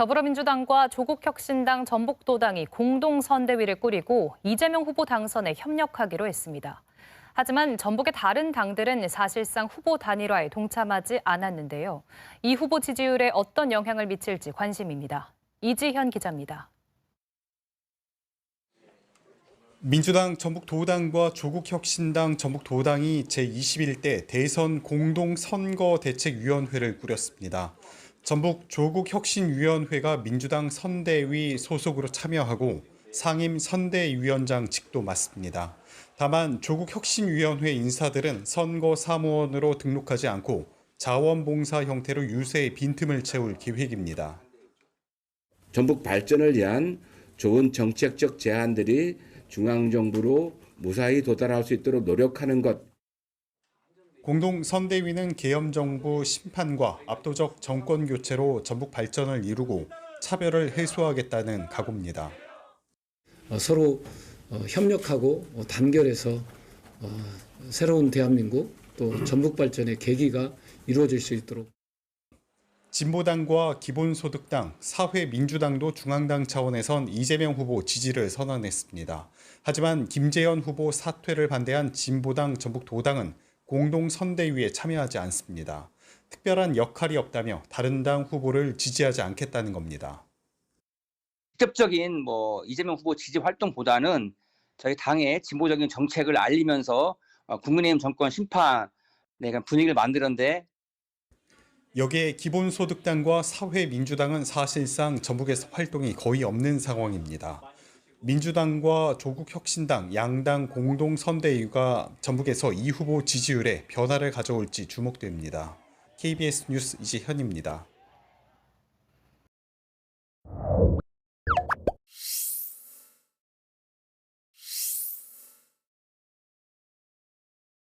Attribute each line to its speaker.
Speaker 1: 더불어민주당과 조국혁신당 전북도당이 공동선대위를 꾸리고 이재명 후보 당선에 협력하기로 했습니다. 하지만 전북의 다른 당들은 사실상 후보 단일화에 동참하지 않았는데요. 이 후보 지지율에 어떤 영향을 미칠지 관심입니다. 이지현 기자입니다.
Speaker 2: 민주당 전북도당과 조국혁신당 전북도당이 제21대 대선 공동선거대책위원회를 꾸렸습니다. 전북 조국혁신위원회가 민주당 선대위 소속으로 참여하고 상임 선대위원장직도 맡습니다. 다만 조국혁신위원회 인사들은 선거 사무원으로 등록하지 않고 자원봉사 형태로 유세의 빈틈을 채울 계획입니다.
Speaker 3: 전북 발전을 위한 좋은 정책적 제안들이 중앙정부로 무사히 도달할 수 있도록 노력하는 것
Speaker 2: 공동 선대위는 계엄 정부 심판과 압도적 정권 교체로 전북 발전을 이루고 차별을 해소하겠다는 각오입니다.
Speaker 4: 어, 서로 어, 협력하고 어, 단결해서 어, 새로운 대한민국 또 전북 발전의 계기가 이루어질 수 있도록
Speaker 2: 진보당과 기본소득당, 사회민주당도 중앙당 차원에선 이재명 후보 지지를 선언했습니다. 하지만 김재현 후보 사퇴를 반대한 진보당 전북도당은 공동선대위에 참여하지 않습니다. 특별한 역할이 없다며 다른 당 후보를 지지하지 않겠다는 겁니다.
Speaker 5: 직접적인 뭐 이재명 후보 지지 활동보다는 저희 당의 진보적인 정책을 알리면서 어, 국민의힘 정권 심판에 대한 분위기를 만드는데
Speaker 2: 여기에 기본소득당과 사회민주당은 사실상 전북에서 활동이 거의 없는 상황입니다. 민주당과 조국혁신당 양당 공동 선대위가 전북에서 이 후보 지지율에 변화를 가져올지 주목됩니다. KBS 뉴스 이지현입니다.